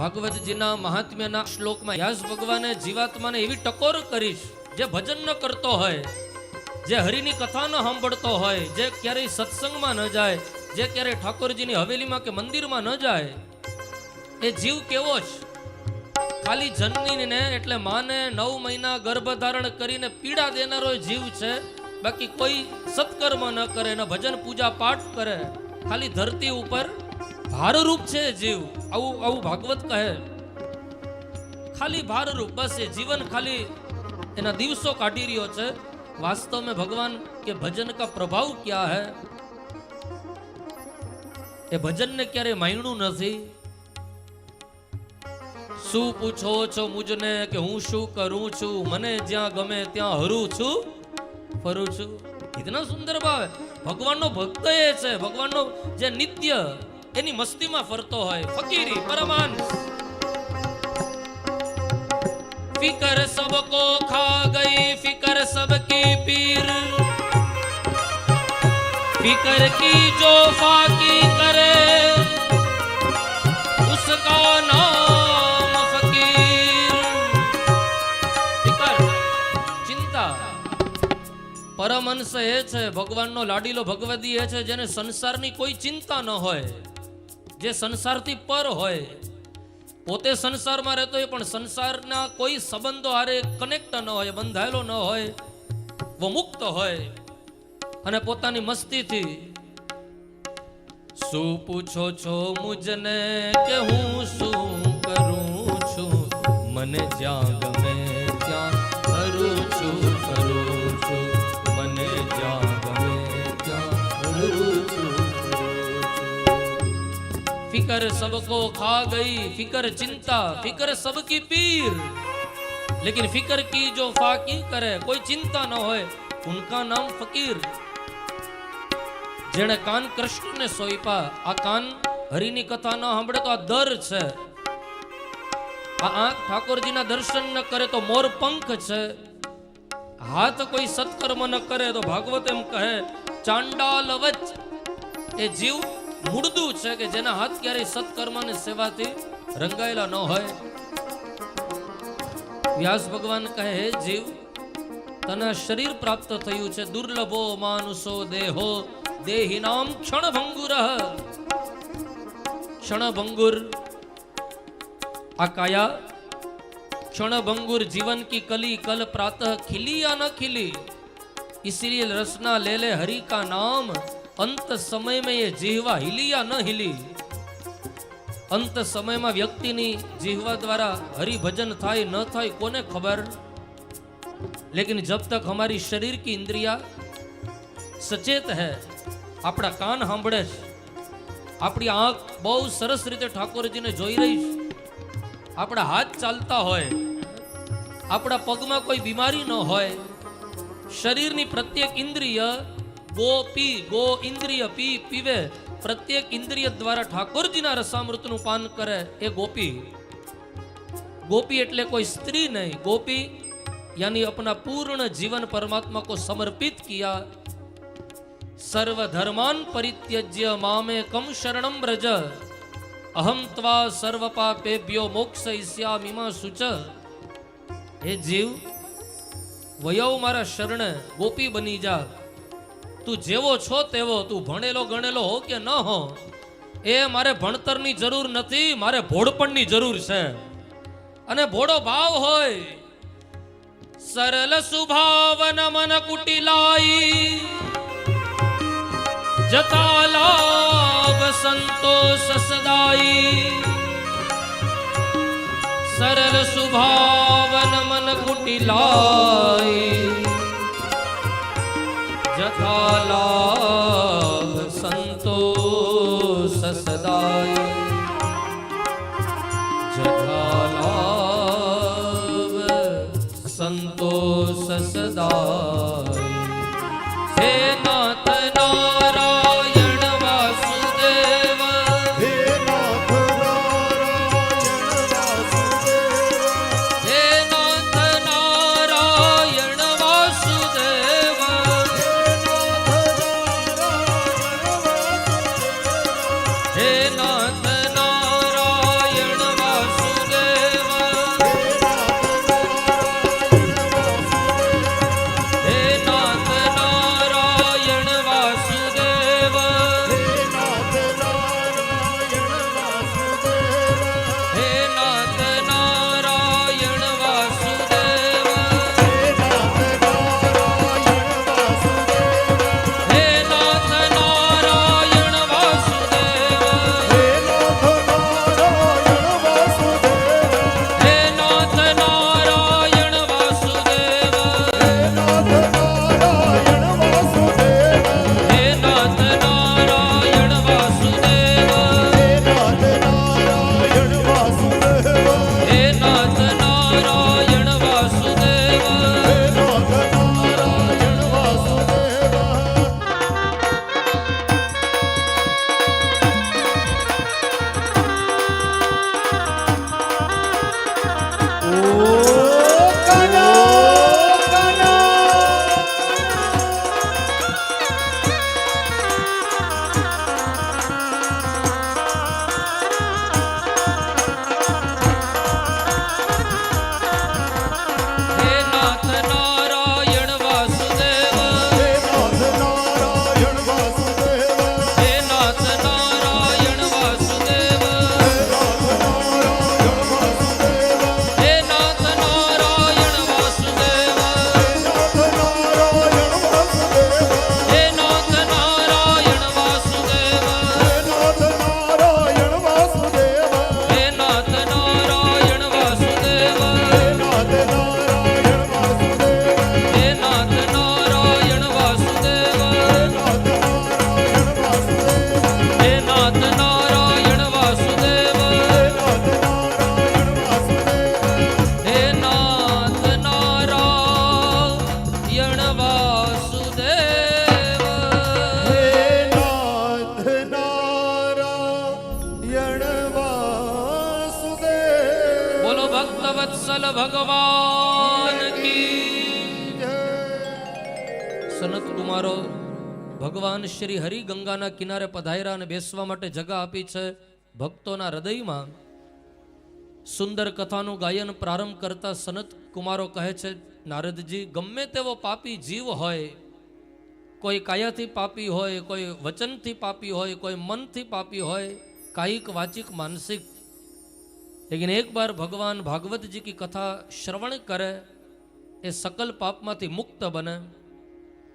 ભાગવતજીના મહાત્મ્યના શ્લોકમાં વ્યાસ ભગવાને જીવાત્માને એવી ટકોર કરીશ જે ભજન ન કરતો હોય, જે હરિની કથા ન સાંભળતો હોય, જે ક્યારેય સત્સંગમાં ન જાય, જે ક્યારેય ઠાકોરજીની હવેલીમાં કે મંદિરમાં ન જાય, એ જીવ કેવો છે? ખાલી જનનીને એટલે માને નવ મહિના ગર્ભ ધારણ કરીને પીડા દેનારો જીવ છે, બાકી કોઈ સત્કર્મ ન કરે, ને ભજન પૂજા પાઠ કરે, ખાલી ધરતી ઉપર ભારરૂપ છે જીવ. આવું આવું ભાગવત કહે. ખાલી ભારરૂપ, બસ એ જીવન ખાલી એના દિવસો કાઢી રહ્યો છે. વાસ્તવ મેં ભગવાન કે ભજન કા પ્રભાવ ક્યાં હૈ? એ ભજનને ક્યારે માયણું નથી. શું પૂછો છો મુજને કે હું શું કરું છું? મને જ્યાં ગમે ત્યાં હરું છું, ફરું છું. ઇતના સુંદર ભાવે. ભગવાનનો ભક્ત એ છે. ભગવાનનો જે નિત્ય એની મસ્તીમાં ફરતો હોય ફકીરી પરમાનસ फिकर सबको खा गई फिकर सबकी पीर फिकर की जो फाकी करे उसका नाम फकीर ફિકર ચિંતા પરમહંસ એ છે ભગવાનનો લાડીલો ભગવદી એ છે જેને સંસારની કોઈ ચિંતા ન હોય જે સંસારથી પર હોય, પોતે સંસારમાં રહેતો હોય, પણ સંસારના કોઈ સંબંધો હારે કનેક્ટ ન હોય, બંધાયેલો ન હોય, વો મુક્ત હોય, અને પોતાની મસ્તીથી શું પૂછો છો મુજને કે હું શું કરું છું? મને જ્યાં ગમે ત્યાં કરું છું, કરું फिकर सबको खा गई फिकर चिंता फिकर सबकी पीर लेकिन फिकर की जो फाकी करे कोई चिंता न હોય ઉનકા નામ ફકીર જેણે કાન કૃષ્ણને સોઈપા આ કાન હરિની કથા ન સાંભળે તો આ દર છે આ આંખ ઠાકોરજીના દર્શન ન કરે તો મોર પંખ છે હાથ કોઈ સત્કર્મ ન કરે તો ભાગવત એમ કહે ચાંડાલ વચ એ જીવ મૂળદું છે કે જેના હાથ ક્યારેય સત્કર્મ અને સેવાથી રંગાયેલા ન હોય? વ્યાસ ભગવાન કહે જીવ, તને શરીર પ્રાપ્ત થયું છે. દુર્લભો માનુસો દેહો. દેહિનામ ક્ષણભંગુર. ક્ષણભંગુર આ કાયા ક્ષણભંગુર જીવન કી કલી કલ પ્રાત ખીલી યા ન ખીલી? ઇસીલી રસના લેલે હરી કા નામ. અંત સમયમાં એ જીહવા હિલીયા ન હિલી. અંત સમયમાં વ્યક્તિની જીહવા દ્વારા હરિભજન થાય, ન થાય, કોને ખબર? લેકિન જબ તક અમારી શરીર કી ઇન્દ્રિયા સચેત હૈ, આપણા કાન સાંભળે છે. આપણી આંખ બહુ સરસ રીતે ઠાકોરજીને જોઈ રહી છે. આપણા હાથ ચાલતા હોય, આપણા પગમાં કોઈ બીમારી ન હોય, શરીરની પ્રત્યેક ઇન્દ્રિય ગો પી ગો ઇન્દ્રિય પી પીવે પ્રત્યેક ઇન્દ્રિય દ્વારા ઠાકોરજીના રસામૃતનું પાન કરે એ ગોપી गोपी એટલે કોઈ સ્ત્રી નહીં गोपी यानी अपना पूर्ण जीवन परमात्मा को समर्पित किया सर्व धर्मान परित्यज्य मामे कम शरणम ब्रज अहम त्वा सर्व पापेभ्यो मोक्ष इस्यामिमा सुच હે જીવ વયવ મારા શરણે ગોપી બની જા તું જેવો છો તેવો, તું ભણેલો, ગણેલો હો કે ન હો, એ મારે ભણતરની જરૂર નથી, મારે ભોળપણની જરૂર છે. અને ભોળો ભાવ હોય, સરલ સુભાવન મન કુટિલાઈ. જતા લાભ સંતોષ સદાઈ. સરલ સુભાવન મન કુટિલાઈ. જથા લાભ સંતોષ છે વત્સલ ભગવાન સનત કુમારો ભગવાન શ્રી હરિ ગંગાના કિનારે પધાર્યા અને બેસવા માટે જગા આપી છે ભક્તોના હૃદયમાં. સુંદર કથાનું ગાયન પ્રારંભ કરતા સનત કુમારો કહે છે, નારદજી, ગમે તેવો પાપી જીવ હોય, કોઈ કાયાથી પાપી હોય, કોઈ વચનથી પાપી હોય, કોઈ મનથી પાપી હોય, કાયિક વાચિક માનસિક लेकिन एक बार भगवान भागवत जी की कथा श्रवण करे ये सकल पाप में मुक्त बने